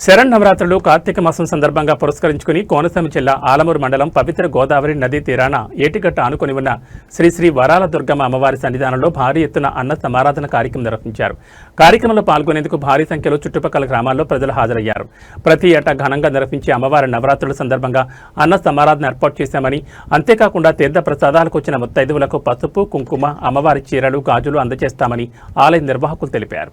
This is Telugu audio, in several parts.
శరణ్ నవరాత్రులు కార్తీక మాసం సందర్భంగా పురస్కరించుకుని కోనసీమ జిల్లా ఆలమూరు మండలం పవిత్ర గోదావరి నదీ తీరాన ఏటిగట్ట ఆనుకొని ఉన్న శ్రీ శ్రీ వరాల దుర్గమ్మ అమ్మవారి సన్నిధానంలో భారీ ఎత్తున అన్న సమారాధన కార్యక్రమం నిర్వహించారు. కార్యక్రమంలో పాల్గొనేందుకు భారీ సంఖ్యలో చుట్టుపక్కల గ్రామాల్లో ప్రజలు హాజరయ్యారు. ప్రతి ఏటా ఘనంగా నిర్వహించే అమ్మవారి నవరాత్రుల సందర్భంగా అన్న సమారాధన ఏర్పాటు చేశామని అంతేకాకుండా తీర్థ ప్రసాదాలకు వచ్చిన ముత్తైదువులకు పసుపు కుంకుమ అమ్మవారి చీరలు గాజులు అందజేస్తామని ఆలయ నిర్వాహకులు తెలిపారు.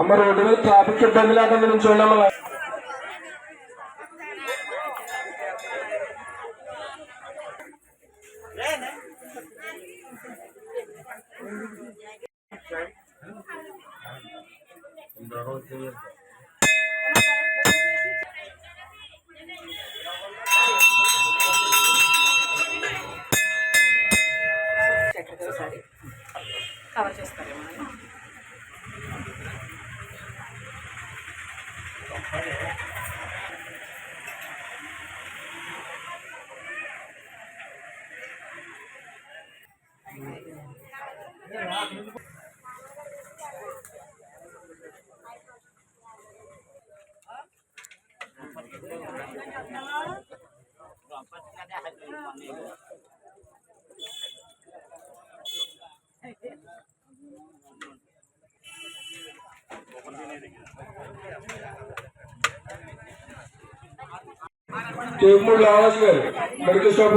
അമ്മ റോഡിൽ ട്രാഫിക് ഉണ്ടെങ്കിലാണെങ്കിലും ചോദിക്കാമല്ല എന്താണോ ചെയ്യുന്നത്? ఒకసారి కవర్ చేస్తారేమో అని. టేకుమూడు లావాజు గారు మెడికల్ షాప్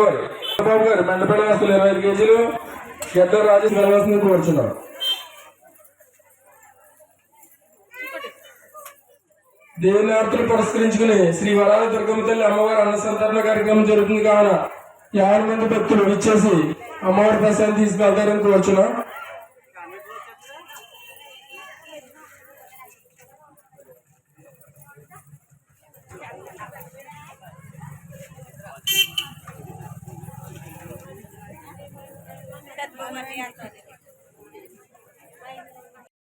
బాబు గారు మెండపల్లి వస్తువులు ఇరవై ఐదు కేజీలు గడ్డ రాజేష్ వెళ్ళవలసింది కోరుచున్నాం దేవుని ఆర్తులు పురస్కరించుకుని శ్రీ వరాల దుర్గమ్మ తల్లి అమ్మవారి అన్న సంతరణ కార్యక్రమం జరుగుతుంది కావున యాభై మంది భక్తులు ఇచ్చేసి అమ్మవారి ప్రసాదం తీసుకెళ్తారని కోరుచున్నాం Tatlo man.